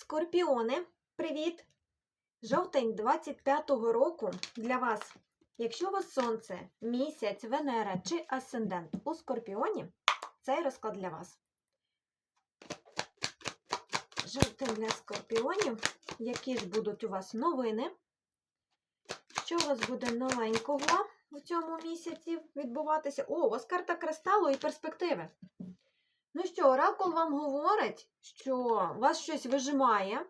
Скорпіони, привіт! Жовтень 25-го року для вас. Якщо у вас сонце, місяць, Венера чи асцендент у Скорпіоні, цей розклад для вас. Жовтень для скорпіонів. Які ж будуть у вас новини? Що у вас буде новенького у цьому місяці відбуватися? О, у вас карта кристалу і перспективи. Ну що, оракул вам говорить, що вас щось вижимає,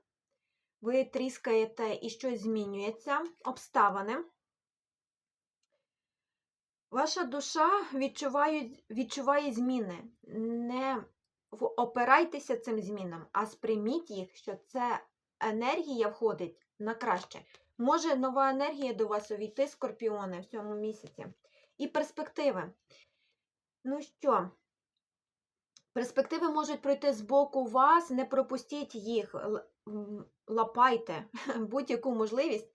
ви тріскаєте і щось змінюється, обставини. Ваша душа відчуває, відчуває зміни. Не опирайтеся цим змінам, а сприйміть їх, що це енергія входить на краще. Може нова енергія до вас увійти, скорпіони, в цьому місяці. І перспективи. Ну що, Перспективи можуть пройти з боку вас, не пропустіть їх, лапайте будь-яку можливість,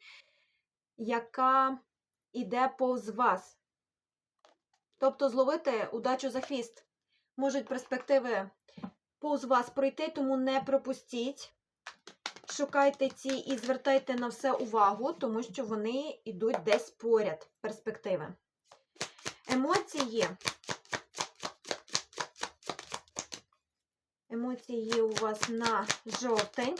яка йде повз вас. Тобто зловити удачу за хвіст. Можуть перспективи повз вас пройти, тому не пропустіть. Шукайте ці і звертайте на все увагу, тому що вони йдуть десь поряд, перспективи. Емоції. Емоції у вас на жовтень.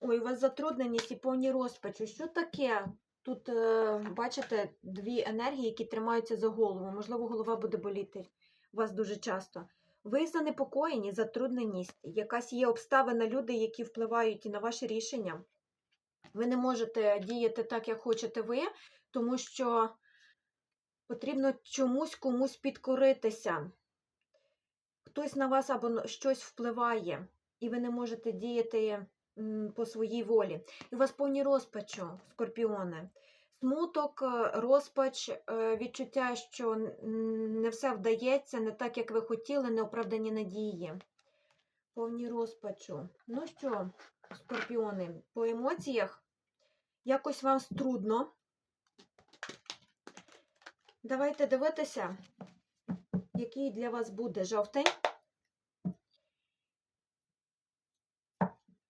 Ой, у вас затрудненість і повні розпачу. Що таке? Тут, е, бачите, дві енергії, які тримаються за голову. Можливо, голова буде боліти у вас дуже часто. Ви занепокоєні, затрудненість. Якась є обставина, люди, які впливають і на ваші рішення. Ви не можете діяти так, як хочете ви, тому що потрібно чомусь комусь підкоритися хтось на вас або щось впливає, і ви не можете діяти по своїй волі. І у вас повні розпачу, скорпіони. Смуток, е, розпач, е, відчуття, що не все вдається, не так, як ви хотіли, неоправдані надії. Повні розпачу. Ну що, скорпіони, по емоціях якось вам трудно. Давайте дивитися, який для вас буде жовтень.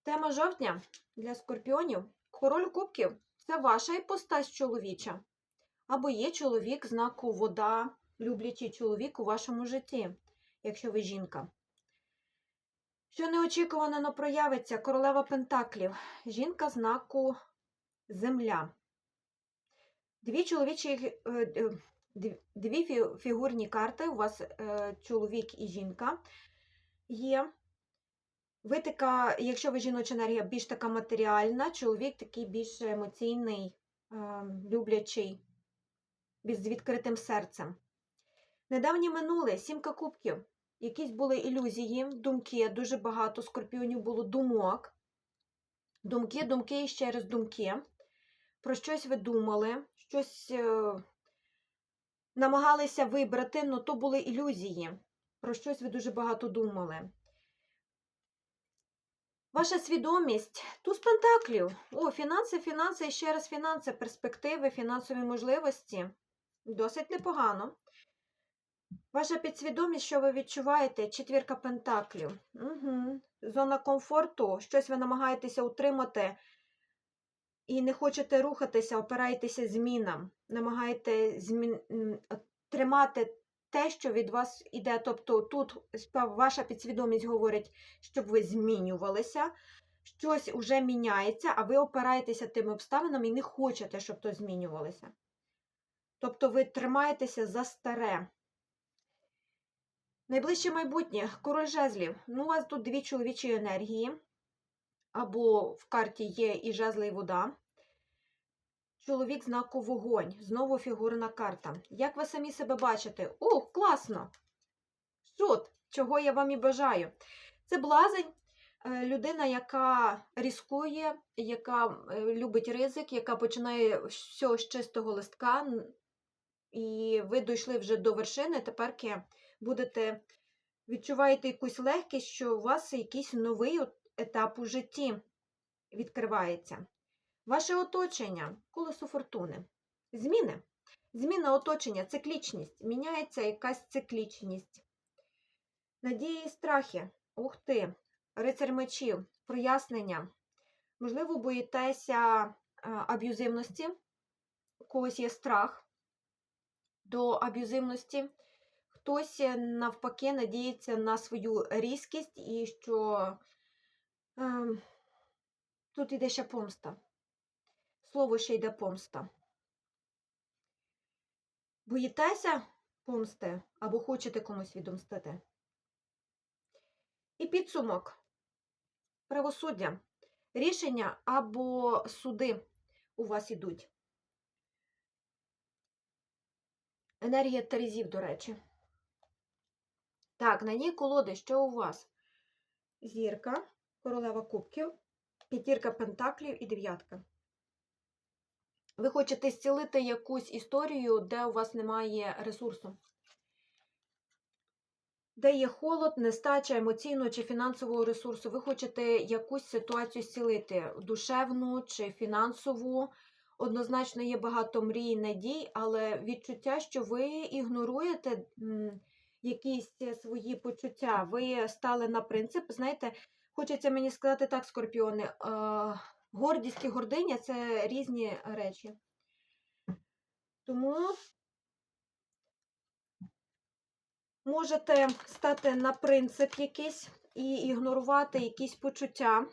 Тема жовтня для скорпіонів. Король кубків це ваша іпостась чоловіча. Або є чоловік знаку вода, люблячий чоловік у вашому житті, якщо ви жінка. Що неочікувано но проявиться королева Пентаклів, жінка знаку Земля. Дві чоловічі е, е, дві фігурні карти. У вас е, чоловік і жінка є. Ви така, якщо ви жіноча енергія, більш така матеріальна, чоловік такий більш емоційний, е, люблячий, з відкритим серцем. Недавнє минуле, сімка кубків. Якісь були ілюзії, думки, дуже багато скорпіонів було думок. Думки, думки і ще раз думки. Про щось ви думали, щось е, намагалися вибрати, але то були ілюзії. Про щось ви дуже багато думали. Ваша свідомість, туз пентаклів. О, фінанси, фінанси і ще раз фінанси, перспективи, фінансові можливості. Досить непогано. Ваша підсвідомість, що ви відчуваєте, четвірка пентаклів. Угу. Зона комфорту, щось ви намагаєтеся утримати і не хочете рухатися, опираєтеся змінам, намагаєте змін... тримати те, що від вас іде. Тобто тут ваша підсвідомість говорить, щоб ви змінювалися, щось вже міняється, а ви опираєтеся тими обставинами і не хочете, щоб то змінювалося. Тобто ви тримаєтеся за старе. Найближче майбутнє король жезлів. Ну, у вас тут дві чоловічі енергії, або в карті є і жезли, і вода. Чоловік знаку вогонь. Знову фігурна карта. Як ви самі себе бачите? О, класно! Шут, чого я вам і бажаю. Це блазень, е, людина, яка ризикує, яка е, любить ризик, яка починає все з чистого листка, і ви дійшли вже до вершини, тепер будете відчуваєте якусь легкість, що у вас якийсь новий етап у житті відкривається. Ваше оточення, колесо фортуни. Зміни. Зміна оточення, циклічність. Міняється якась циклічність. Надії і страхи. Ух ти! рицарь мечів, прояснення. Можливо, боїтеся е, аб'юзивності, у когось є страх до аб'юзивності. Хтось е, навпаки надіється на свою різкість і що е, тут йде ще помста. Слово ще йде помста. Боїтеся помсти або хочете комусь відомстити? І підсумок. Правосуддя. Рішення або суди у вас ідуть. Енергія Терезів, до речі. Так, на ній колоди, що у вас? Зірка, королева кубків, п'ятірка пентаклів і дев'ятка. Ви хочете зцілити якусь історію, де у вас немає ресурсу. Де є холод, нестача емоційного чи фінансового ресурсу. Ви хочете якусь ситуацію зцілити, душевну чи фінансову. Однозначно є багато мрій надій, але відчуття, що ви ігноруєте якісь свої почуття. Ви стали на принцип. Знаєте, хочеться мені сказати так, скорпіони. Е, гордість і гординя це різні речі. Тому можете стати на принцип якийсь і ігнорувати якісь почуття.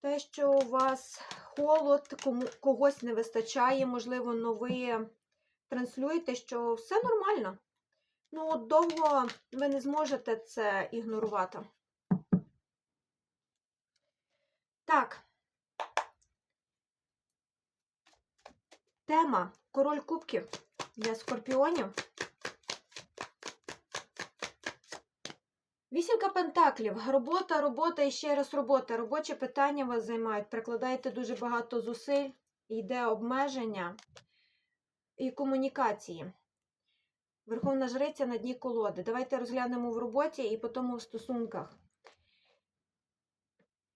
Те, що у вас холод, кому, когось не вистачає, можливо, но ви транслюєте, що все нормально. Ну, довго ви не зможете це ігнорувати. Так. Тема Король кубків для скорпіонів. Вісімка пентаклів. Робота, робота і ще раз робота. Робочі питання вас займають. Прикладаєте дуже багато зусиль, йде обмеження і комунікації. Верховна жриця на дні колоди. Давайте розглянемо в роботі і потім в стосунках.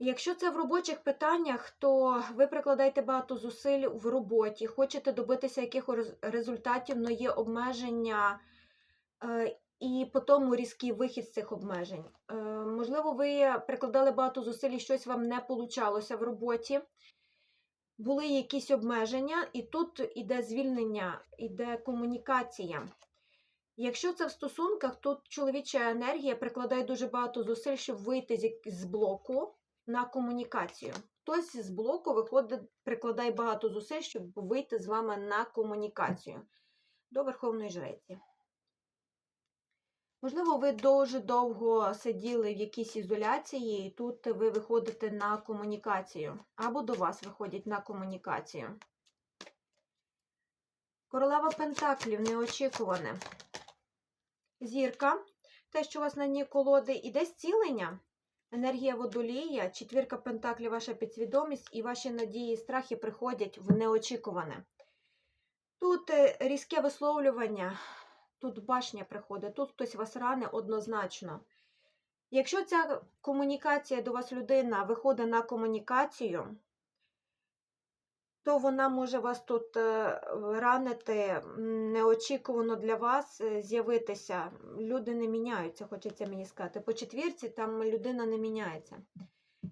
Якщо це в робочих питаннях, то ви прикладаєте багато зусиль в роботі, хочете добитися якихось результатів, але є обмеження е, і потім різкий вихід з цих обмежень. Е, можливо, ви прикладали багато зусиль і щось вам не получалося в роботі. Були якісь обмеження, і тут іде звільнення, іде комунікація. Якщо це в стосунках, тут чоловіча енергія прикладає дуже багато зусиль, щоб вийти з блоку на комунікацію. Хтось з блоку виходить, прикладає багато зусиль, щоб вийти з вами на комунікацію до Верховної Жреці. Можливо, ви дуже довго сиділи в якійсь ізоляції, і тут ви виходите на комунікацію, або до вас виходять на комунікацію. Королева Пентаклів неочікуване. Зірка, те, що у вас на ній колоди, іде зцілення. Енергія водолія, четвірка пентаклів, ваша підсвідомість і ваші надії і страхи приходять в неочікуване. Тут е, різке висловлювання, тут башня приходить, тут хтось вас ране однозначно. Якщо ця комунікація до вас людина виходить на комунікацію, то вона може вас тут е, ранити неочікувано для вас е, з'явитися. Люди не міняються, хочеться мені сказати. По четвірці там людина не міняється.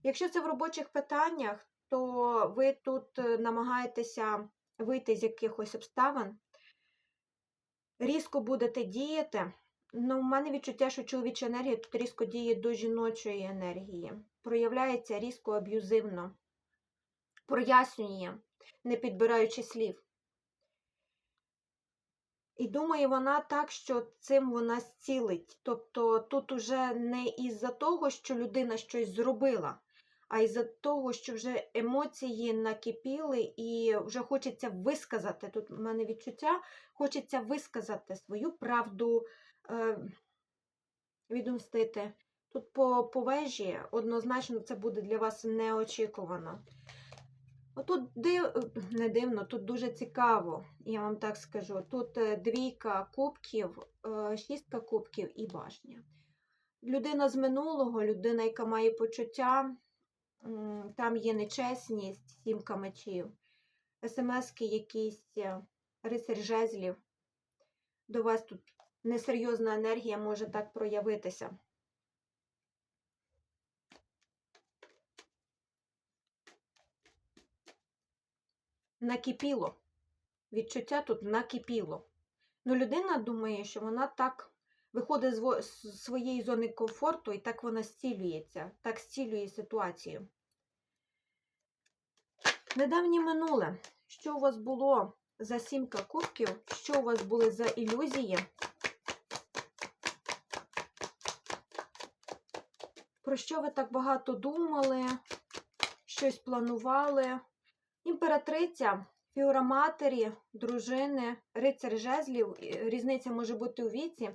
Якщо це в робочих питаннях, то ви тут е, намагаєтеся вийти з якихось обставин, різко будете діяти. Ну, в мене відчуття, що чоловіча енергія тут різко діє до жіночої енергії. Проявляється різко аб'юзивно, прояснює, не підбираючи слів. І думає вона так, що цим вона зцілить. Тобто тут уже не із-за того, що людина щось зробила, а із-за того, що вже емоції накипіли і вже хочеться висказати. Тут в мене відчуття, хочеться висказати свою правду, е, відомстити. Тут по, по вежі однозначно це буде для вас неочікувано. Отут див... не дивно, тут дуже цікаво, я вам так скажу. Тут е, двійка кубків, е, шістка кубків і башня. Людина з минулого, людина, яка має почуття, там є нечесність, сімка мечів, смски якісь, е, рицарь жезлів. До вас тут несерйозна енергія може так проявитися. Накипіло. Відчуття тут накипіло. Ну, людина думає, що вона так виходить з во- з своєї зони комфорту і так вона зцілюється, так зцілює ситуацію. Недавнє минуле. Що у вас було за сімка кубків? Що у вас були за ілюзії? Про що ви так багато думали? Щось планували? Імператриця, фігура матері, дружини, рицар жезлів, різниця може бути у віці,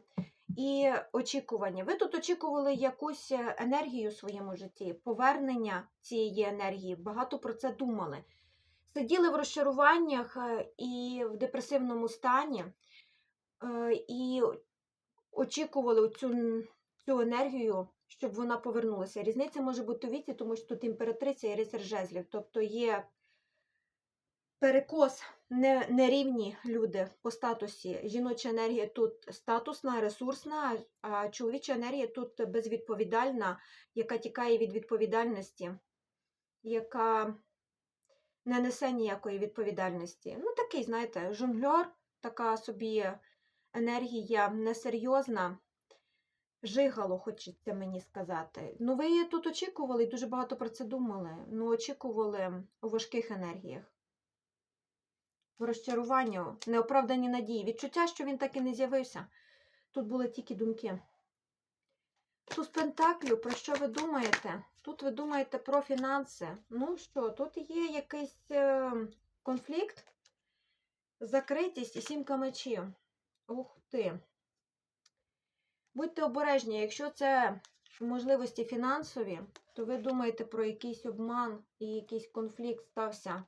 і очікування. Ви тут очікували якусь енергію у своєму житті, повернення цієї енергії, багато про це думали. Сиділи в розчаруваннях е, і в депресивному стані, е, і очікували цю, цю енергію, щоб вона повернулася. Різниця може бути у віці, тому що тут імператриця і рицар жезлів. Тобто є перекос, не, нерівні люди по статусі. Жіноча енергія тут статусна, ресурсна, а чоловіча енергія тут безвідповідальна, яка тікає від відповідальності, яка не несе ніякої відповідальності. Ну, такий, знаєте, жонглер, така собі енергія несерйозна. Жигало, хочеться мені сказати. Ну, ви тут очікували і дуже багато про це думали. Ну, очікували у важких енергіях. В розчаруванню, неоправдані надії. Відчуття, що він так і не з'явився. Тут були тільки думки. Туз Пентаклю, про що ви думаєте? Тут ви думаєте про фінанси. Ну що, тут є якийсь е, конфлікт, закритість і сімка мечів. Ух ти. Будьте обережні, якщо це можливості фінансові, то ви думаєте про якийсь обман і якийсь конфлікт стався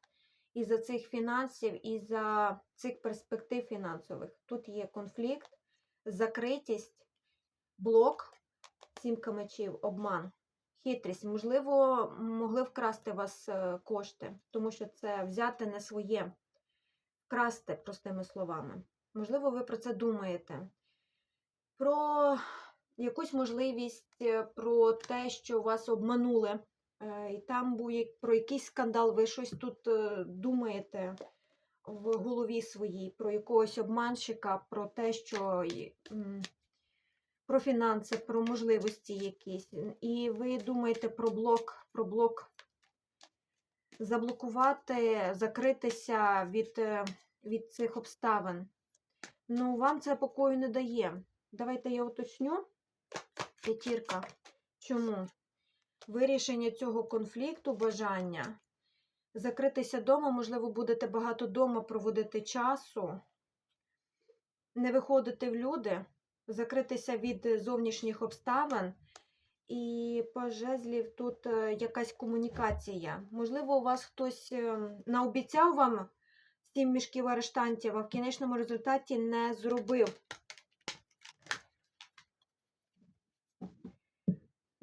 із-за цих фінансів, із-за цих перспектив фінансових. Тут є конфлікт, закритість, блок, сімка мечів, обман, хитрість. Можливо, могли вкрасти вас е, кошти, тому що це взяти не своє, вкрасти, простими словами. Можливо, ви про це думаєте. Про якусь можливість, е, про те, що вас обманули. Е, І там був про якийсь скандал, ви щось тут е, думаєте в голові своїй, про якогось обманщика, про те, що про фінанси, про можливості якісь. І ви думаєте про блок, про блок заблокувати, закритися від, е, від цих обставин. Ну, вам це покою не дає. Давайте я уточню. П'ятірка. Чому? Вирішення цього конфлікту, бажання. Закритися вдома, можливо, будете багато вдома проводити часу, не виходити в люди, закритися від зовнішніх обставин. І по жезлів тут е, якась комунікація. Можливо, у вас хтось е, наобіцяв вам сім мішків арештантів, а в кінечному результаті не зробив.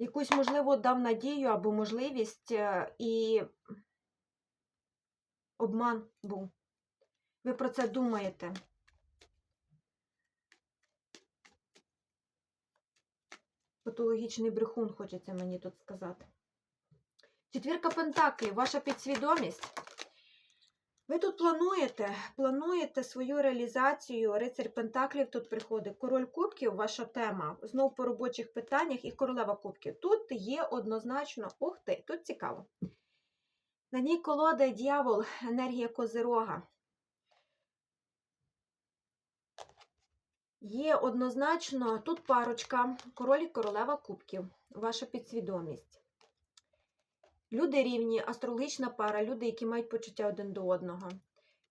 Якусь, можливо, дав надію або можливість, е, і обман був. Ви про це думаєте. Патологічний брехун, хочеться мені тут сказати. Четвірка Пентаклів, ваша підсвідомість. Ви тут плануєте, плануєте свою реалізацію. Рицарь Пентаклів тут приходить. Король Кубків, ваша тема, знов по робочих питаннях, і королева Кубків. Тут є однозначно, ух ти, тут цікаво. На ній колода дьявол, енергія Козирога. Є однозначно тут парочка, король і королева кубків, ваша підсвідомість. Люди рівні, астрологічна пара, люди, які мають почуття один до одного.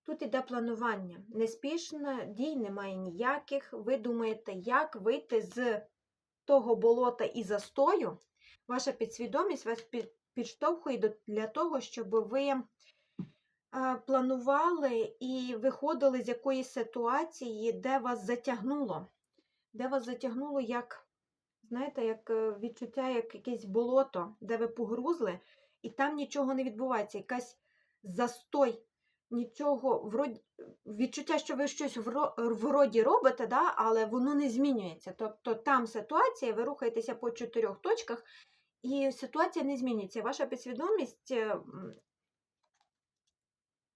Тут іде планування. Неспішно, дій немає ніяких. Ви думаєте, як вийти з того болота і застою. Ваша підсвідомість вас підштовхує для того, щоб ви е, планували і виходили з якоїсь ситуації, де вас затягнуло. Де вас затягнуло як, знаєте, як е, відчуття, як якесь болото, де ви погрузли, і там нічого не відбувається, якась застой, нічого, вроді, відчуття, що ви щось вроді робите, да, але воно не змінюється. Тобто там ситуація, ви рухаєтеся по чотирьох точках, і ситуація не змінюється. Ваша підсвідомість е,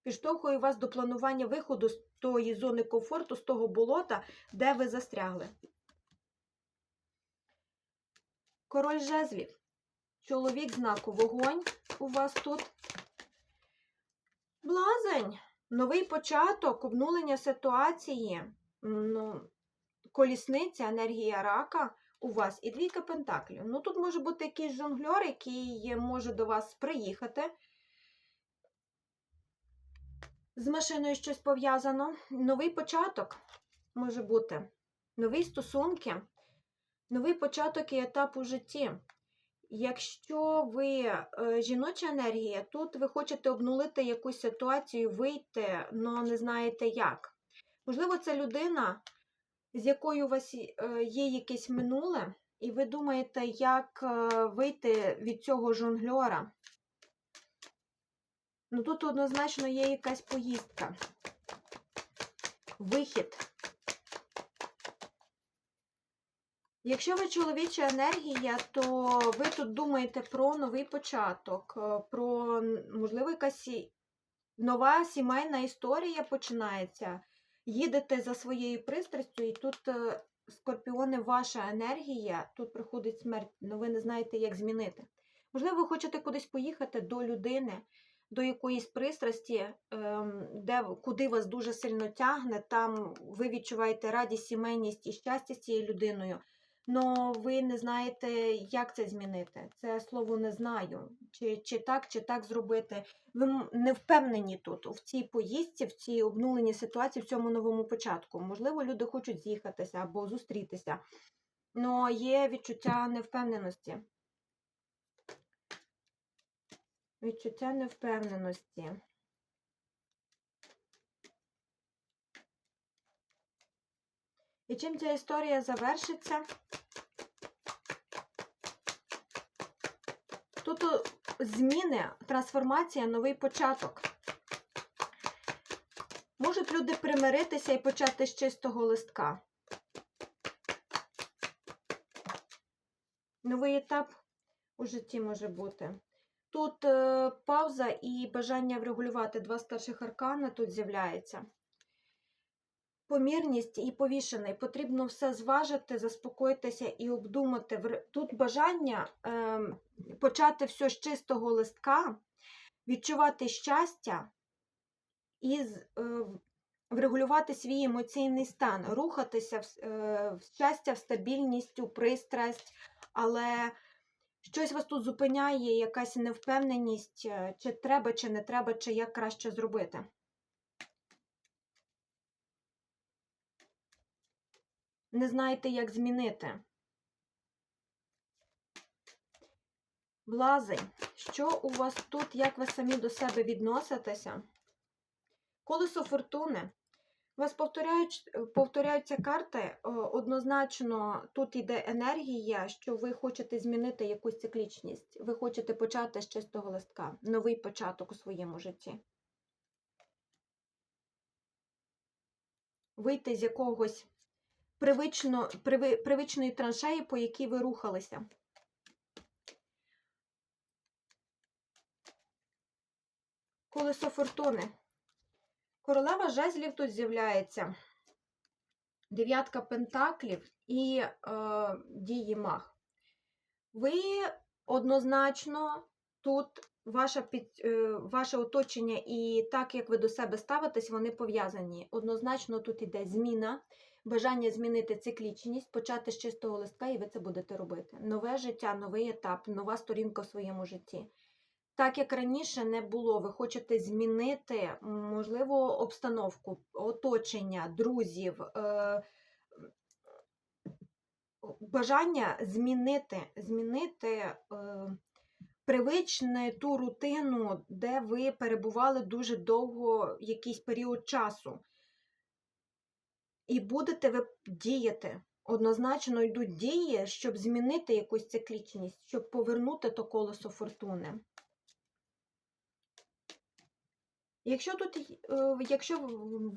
підштовхує вас до планування виходу з тої зони комфорту, з того болота, де ви застрягли. Король жезлів. Чоловік знаку вогонь у вас тут. Блазень. Новий початок, обнулення ситуації. Ну, колісниця, енергія рака у вас і двійка пентаклів. Ну, тут може бути якийсь жонглер, який може до вас приїхати. З машиною щось пов'язано. Новий початок може бути. Нові стосунки, новий початок і етап у житті. Якщо ви е, жіноча енергія, тут ви хочете обнулити якусь ситуацію, вийти, але не знаєте як. Можливо, це людина, з якою у вас е, є якесь минуле, і ви думаєте, як е, вийти від цього жонглера. Ну тут однозначно є якась поїздка. Вихід. Якщо ви чоловіча енергія, то ви тут думаєте про новий початок, е, про, можливо, якась нова сімейна історія починається. Їдете за своєю пристрастю, і тут е, скорпіони, ваша енергія, тут приходить смерть, але ви не знаєте, як змінити. Можливо, ви хочете кудись поїхати до людини, до якоїсь пристрасті, ем, де, куди вас дуже сильно тягне, там ви відчуваєте радість, сімейність і щастя з цією людиною. Но ви не знаєте, як це змінити. Це слово не знаю. Чи, чи так, чи так зробити. Ви не впевнені тут, в цій поїздці, в цій обнуленій ситуації, в цьому новому початку. Можливо, люди хочуть з'їхатися або зустрітися. Но є відчуття невпевненості. Відчуття невпевненості. І чим ця історія завершиться? Тут зміни, трансформація, новий початок. Можуть люди примиритися і почати з чистого листка. Новий етап у житті може бути. Тут е, пауза і бажання врегулювати два старших аркана тут з'являється. Помірність і повішений. Потрібно все зважити, заспокоїтися і обдумати. Тут бажання ем, почати все з чистого листка, відчувати щастя і е, врегулювати свій емоційний стан, рухатися в, е, в щастя, в стабільність, у пристрасть, але щось вас тут зупиняє, якась невпевненість, е, чи треба, чи не треба, чи як краще зробити. Не знаєте, як змінити. Влазень, що у вас тут, як ви самі до себе відноситеся? Колесо фортуни. У вас повторяють, повторяються карти. Однозначно, тут йде енергія, що ви хочете змінити якусь циклічність. Ви хочете почати з чистого листка, новий початок у своєму житті. Вийти з якогось привично, приви, привичної траншеї, по якій ви рухалися. Колесо фортуни. Королева жезлів тут з'являється. Дев'ятка пентаклів і е, дії маг. Ви однозначно тут ваше, під, е, ваше оточення і так, як ви до себе ставитесь, вони пов'язані. Однозначно тут іде зміна, бажання змінити циклічність, почати з чистого листка, і ви це будете робити. Нове життя, новий етап, нова сторінка в своєму житті. Так як раніше не було, ви хочете змінити, можливо, обстановку, оточення, друзів, е, бажання змінити, змінити е, привичну ту рутину, де ви перебували дуже довго якийсь період часу. І будете ви діяти. Однозначно йдуть дії, щоб змінити якусь циклічність, щоб повернути то колесо фортуни. Якщо тут, е, якщо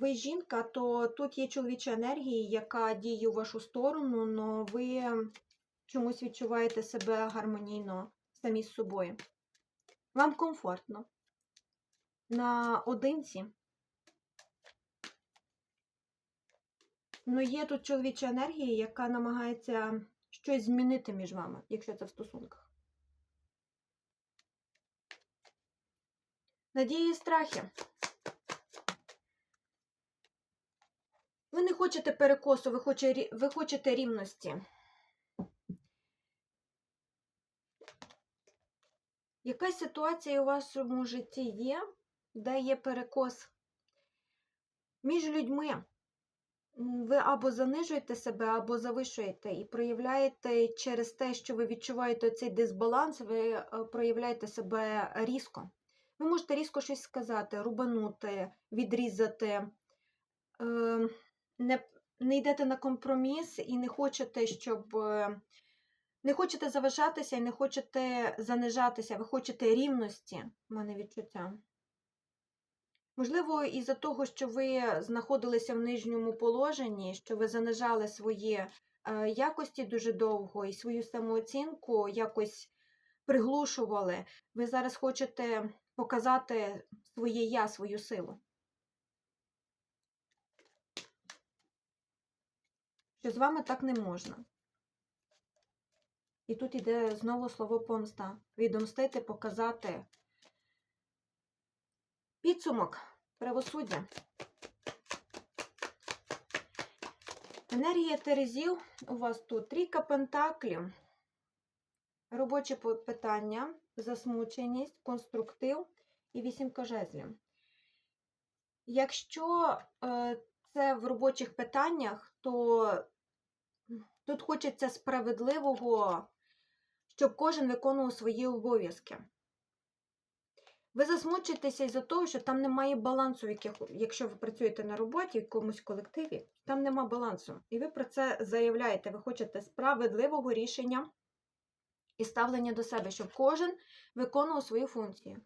ви жінка, то тут є чоловіча енергія, яка діє у вашу сторону, але ви чомусь відчуваєте себе гармонійно самі з собою. Вам комфортно. наодинці. Ну, є тут чоловіча енергія, яка намагається щось змінити між вами, якщо це в стосунках. Надії і страхи. Ви не хочете перекосу, ви хочете, ви хочете рівності. Якась ситуація у вашому житті є, де є перекос між людьми. Ви або занижуєте себе, або завишуєте, і проявляєте через те, що ви відчуваєте цей дисбаланс, ви е, проявляєте себе різко. Ви можете різко щось сказати, рубанути, відрізати, е, не, не йдете на компроміс і не хочете, щоб. е, Не хочете заважатися і не хочете занижатися, ви хочете рівності, в мене відчуття. Можливо, із-за того, що ви знаходилися в нижньому положенні, що ви занижали свої е, якості дуже довго і свою самооцінку якось приглушували, ви зараз хочете показати своє я, свою силу. Що з вами так не можна. І тут іде знову слово помста. Відомстити, показати. Підсумок правосуддя. Енергія Терезів у вас тут трійка пентаклів, робочі питання, засмученість, конструктив і вісімка жезлів. Якщо е, це в робочих питаннях, то тут хочеться справедливого, щоб кожен виконував свої обов'язки. Ви засмучуєтеся із-за того, що там немає балансу, якщо ви працюєте на роботі в якомусь колективі, там нема балансу. І ви про це заявляєте. Ви хочете справедливого рішення і ставлення до себе, щоб кожен виконував свою функцію.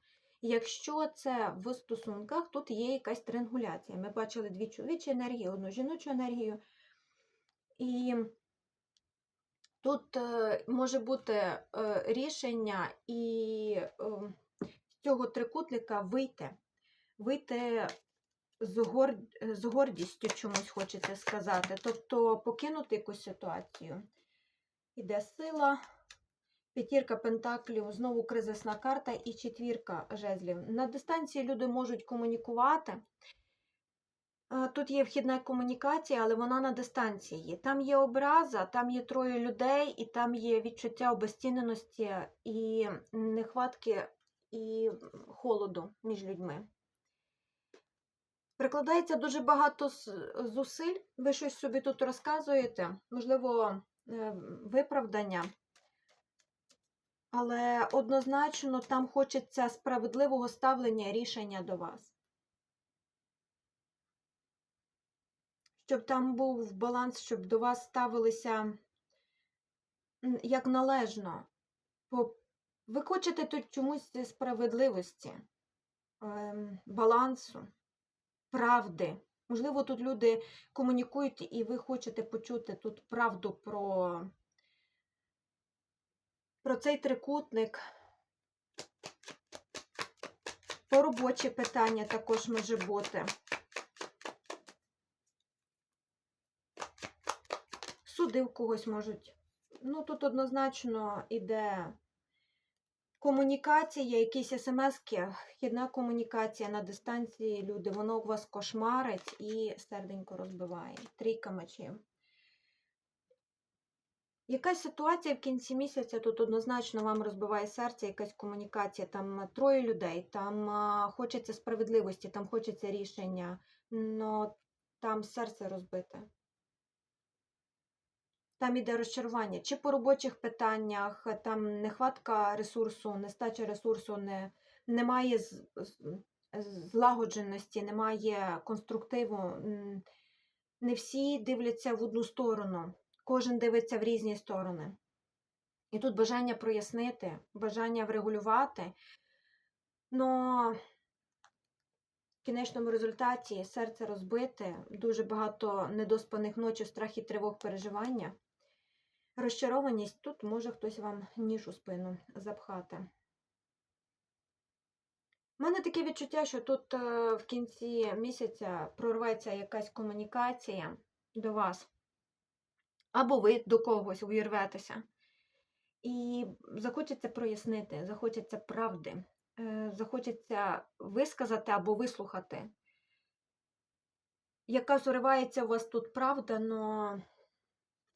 Якщо це в стосунках, тут є якась триангуляція. Ми бачили дві чоловічі енергії, одну жіночу енергію. І тут е, може бути е, рішення і е, цього трикутника вийти. Вийти з, гор... з гордістю чомусь хочеться сказати. Тобто покинути якусь ситуацію. Іде сила, п'ятірка пентаклів, знову кризисна карта і четвірка жезлів. На дистанції люди можуть комунікувати. Е, Тут є вхідна комунікація, але вона на дистанції. Там є образа, там є троє людей, і там є відчуття обезціненості і нехватки і холоду між людьми. Прикладається дуже багато зусиль. Ви щось собі тут розказуєте, можливо, е, виправдання. Але однозначно там хочеться справедливого ставлення рішення до вас. Щоб там був баланс, щоб до вас ставилися як належно. Бо ви хочете тут чомусь справедливості, ем, балансу, правди. Можливо, тут люди комунікують, і ви хочете почути тут правду про, про цей трикутник. По робочі питання також може бути. Суди в когось можуть. Ну, тут однозначно іде комунікація, якісь смски, вхідна комунікація на дистанції люди, воно у вас кошмарить і серденько розбиває. Трійка мечів. Якась ситуація в кінці місяця тут однозначно вам розбиває серце, якась комунікація, там троє людей, там а, хочеться справедливості, там хочеться рішення, але там серце розбите. Там іде розчарування. Чи по робочих питаннях, там нехватка ресурсу, нестача ресурсу, не, немає злагодженості, немає конструктиву. Не всі дивляться в одну сторону, кожен дивиться в різні сторони. І тут бажання прояснити, бажання врегулювати. Но в кінечному результаті серце розбите, дуже багато недоспаних ночей, страх і тривог переживання. Розчарованість тут може хтось вам ніж у спину запхати. У мене таке відчуття, що тут е, в кінці місяця прорветься якась комунікація до вас, або ви до когось увірветеся. І захочеться прояснити, захочеться правди, е, захочеться висказати або вислухати. Яка уривається у вас тут правда, але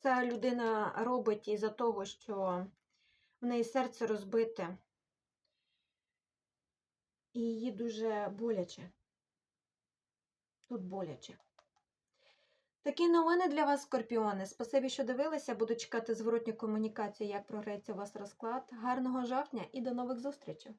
ця людина робить із-за того, що в неї серце розбите. І її дуже боляче. Тут боляче. Такі новини для вас, скорпіони. Спасибі, що дивилися. Буду чекати зворотню комунікацію, як програється у вас розклад. Гарного жовтня і до нових зустрічей!